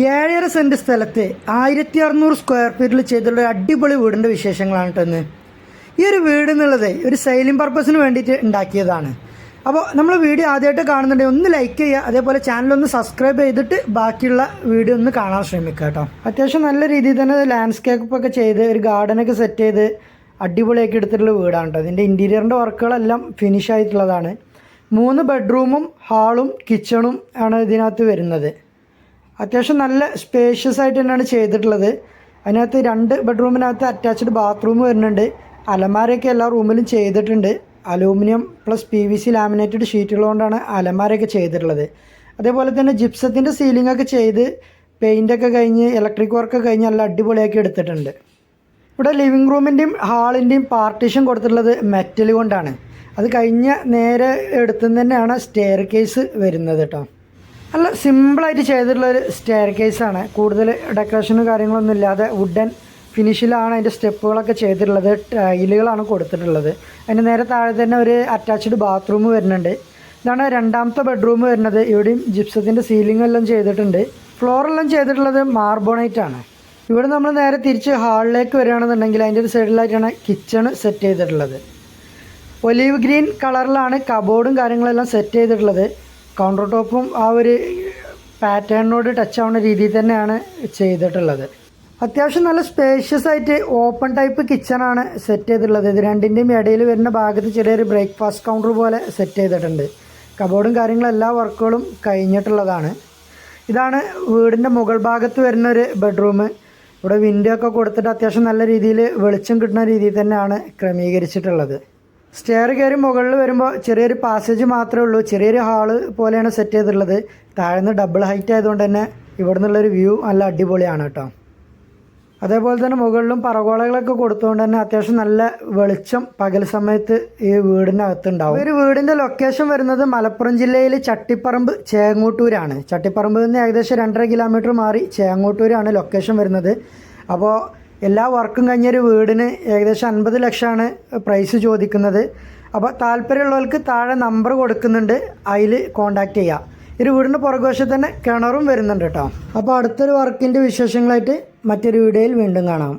ഏഴര സെന്റ് സ്ഥലത്ത് ആയിരത്തി അറുന്നൂറ് സ്ക്വയർ ഫീറ്റിൽ ചെയ്തിട്ടുള്ള ഒരു അടിപൊളി വീടിന്റെ വിശേഷങ്ങളാണ് കേട്ടോ ഈ ഒരു വീട് എന്നുള്ളത് ഒരു സെയിലിംഗ് പർപ്പസിന് വേണ്ടിയിട്ട് ഉണ്ടാക്കിയതാണ്. അപ്പോൾ നമ്മൾ വീഡിയോ ആദ്യമായിട്ട് കാണുന്നുണ്ടെങ്കിൽ ഒന്ന് ലൈക്ക് ചെയ്യുക അതേപോലെ ഒന്ന് സബ്സ്ക്രൈബ് ചെയ്തിട്ട് ബാക്കിയുള്ള വീഡിയോ ഒന്ന് കാണാൻ ശ്രമിക്കുക കേട്ടോ. അത്യാവശ്യം നല്ല രീതിയിൽ തന്നെ ലാൻഡ്സ്കേപ്പ് ഒക്കെ ചെയ്ത് ഒരു ഗാർഡനൊക്കെ സെറ്റ് ചെയ്ത് അടിപൊളിയാക്കി എടുത്തിട്ടുള്ള വീടാണ് കേട്ടോ. ഇതിന്റെ ഇന്റീരിയറിന്റെ വർക്കുകളെല്ലാം ഫിനിഷ് ആയിട്ടുള്ളതാണ്. മൂന്ന് ബെഡ്റൂമും ഹാളും കിച്ചണും ആണ് ഇതിനകത്ത് വരുന്നത്. അത്യാവശ്യം നല്ല സ്പേഷ്യസ് ആയിട്ട് തന്നെയാണ് ചെയ്തിട്ടുള്ളത്. അതിനകത്ത് രണ്ട് ബെഡ്റൂമിനകത്ത് അറ്റാച്ച്ഡ് ബാത്റൂം വരുന്നുണ്ട്. അലമാരയൊക്കെ എല്ലാ റൂമിലും ചെയ്തിട്ടുണ്ട്. Aluminium plus P V C laminated ഷീറ്റുകൾ കൊണ്ടാണ് അലമാരയൊക്കെ ചെയ്തിട്ടുള്ളത്. അതേപോലെ തന്നെ ജിപ്സത്തിന്റെ സീലിംഗ് ഒക്കെ ചെയ്ത് പെയിന്റൊക്കെ കഴിഞ്ഞ് ഇലക്ട്രിക് വർക്ക് കഴിഞ്ഞ് നല്ല അടിപൊളിയാക്കി എടുത്തിട്ടുണ്ട്. ഇവിടെ ലിവിങ് റൂമിന്റെയും ഹാളിന്റെയും പാർട്ടീഷൻ കൊടുത്തിട്ടുള്ളത് മെറ്റൽ കൊണ്ടാണ്. അത് കഴിഞ്ഞ നേരെ എടുത്തുനിന്ന് തന്നെയാണ് സ്റ്റെയർ കേസ് വരുന്നത് കേട്ടോ. നല്ല സിമ്പിളായിട്ട് ചെയ്തിട്ടുള്ള ഒരു സ്റ്റെയർ കേസാണ് കൂടുതൽ ഡെക്കറേഷനും കാര്യങ്ങളൊന്നും ഇല്ലാതെ വുഡൻ ഫിനിഷിലാണ് അതിന്റെ സ്റ്റെപ്പുകളൊക്കെ ചെയ്തിട്ടുള്ളത്. ടൈലുകളാണ് കൊടുത്തിട്ടുള്ളത്. അതിന്റെ നേരെ താഴെ തന്നെ ഒരു അറ്റാച്ച്ഡ് ബാത്റൂം വരുന്നുണ്ട്. ഇതാണ് രണ്ടാമത്തെ ബെഡ്റൂം വരുന്നത്. ഇവിടെയും ജിപ്സത്തിന്റെ സീലിംഗ് എല്ലാം ചെയ്തിട്ടുണ്ട്. ഫ്ലോറെല്ലാം ചെയ്തിട്ടുള്ളത് മാർബോണൈറ്റ് ആണ് ഇവിടെ നമ്മൾ നേരെ തിരിച്ച് ഹാളിലേക്ക് വരികയാണെന്നുണ്ടെങ്കിൽ അതിന്റെ ഒരു സൈഡിലായിട്ടാണ് കിച്ചൺ സെറ്റ് ചെയ്തിട്ടുള്ളത്. ഒലീവ് ഗ്രീൻ കളറിലാണ് കബോർഡും കാര്യങ്ങളെല്ലാം സെറ്റ് ചെയ്തിട്ടുള്ളത്. കൗണ്ടർ ടോപ്പും ആ ഒരു പാറ്റേണിനോട് ടച്ച് ആവുന്ന രീതിയിൽ തന്നെയാണ് ചെയ്തിട്ടുള്ളത്. അത്യാവശ്യം നല്ല സ്പേഷ്യസ് ആയിട്ട് ഓപ്പൺ ടൈപ്പ് കിച്ചണാണ് സെറ്റ് ചെയ്തിട്ടുള്ളത്. ഇത് രണ്ടിന്റെയും ഇടയിൽ വരുന്ന ഭാഗത്ത് ചെറിയൊരു ബ്രേക്ക്ഫാസ്റ്റ് കൗണ്ടർ പോലെ സെറ്റ് ചെയ്തിട്ടുണ്ട്. കബോർഡും കാര്യങ്ങളും എല്ലാ വർക്കുകളും കഴിഞ്ഞിട്ടുള്ളതാണ്. ഇതാണ് വീടിന്റെ മുകൾ ഭാഗത്ത് വരുന്ന ഒരു ബെഡ്റൂം ഇവിടെ വിൻഡോ ഒക്കെ കൊടുത്തിട്ട് അത്യാവശ്യം നല്ല രീതിയിൽ വെളിച്ചം കിട്ടുന്ന രീതിയിൽ തന്നെയാണ് ക്രമീകരിച്ചിട്ടുള്ളത്. സ്റ്റെയർ കയറി മുകളിൽ വരുമ്പോൾ ചെറിയൊരു പാസേജ് മാത്രമേ ഉള്ളൂ. ചെറിയൊരു ഹാൾ പോലെയാണ് സെറ്റ് ചെയ്തിട്ടുള്ളത്. താഴ്ന്ന് ഡബിൾ ഹൈറ്റ് ആയതുകൊണ്ട് തന്നെ ഇവിടെ നിന്നുള്ളൊരു വ്യൂ നല്ല അടിപൊളിയാണ് കേട്ടോ. അതേപോലെ തന്നെ മുകളിലും പറകോളകളൊക്കെ കൊടുത്തുകൊണ്ട് തന്നെ അത്യാവശ്യം നല്ല വെളിച്ചം പകൽ സമയത്ത് ഈ വീടിനകത്ത് ഉണ്ടാവും ഒരു വീടിന്റെ ലൊക്കേഷൻ വരുന്നത് മലപ്പുറം ജില്ലയിൽ ചട്ടിപ്പറമ്പ് ചേങ്ങോട്ടൂരാണ്. ചട്ടിപ്പറമ്പിൽ നിന്ന് ഏകദേശം രണ്ടര കിലോമീറ്റർ മാറി ചേങ്ങോട്ടൂരാണ് ലൊക്കേഷൻ വരുന്നത്. അപ്പോൾ എല്ലാ വർക്കും കഴിഞ്ഞൊരു വീടിന് ഏകദേശം അൻപത് ലക്ഷമാണ് പ്രൈസ് ചോദിക്കുന്നത്. അപ്പോൾ താല്പര്യമുള്ളവർക്ക് താഴെ നമ്പർ കൊടുക്കുന്നുണ്ട്. അതിൽ കോൺടാക്റ്റ് ചെയ്യുക ഒരു വീടിന്റെ പുറകുവശത്ത് തന്നെ കിണറും വരുന്നുണ്ട് കേട്ടോ. അപ്പോൾ അടുത്തൊരു വർക്കിന്റെ വിശേഷങ്ങളായിട്ട് മറ്റൊരു വീഡിയോയിൽ വീണ്ടും കാണാം.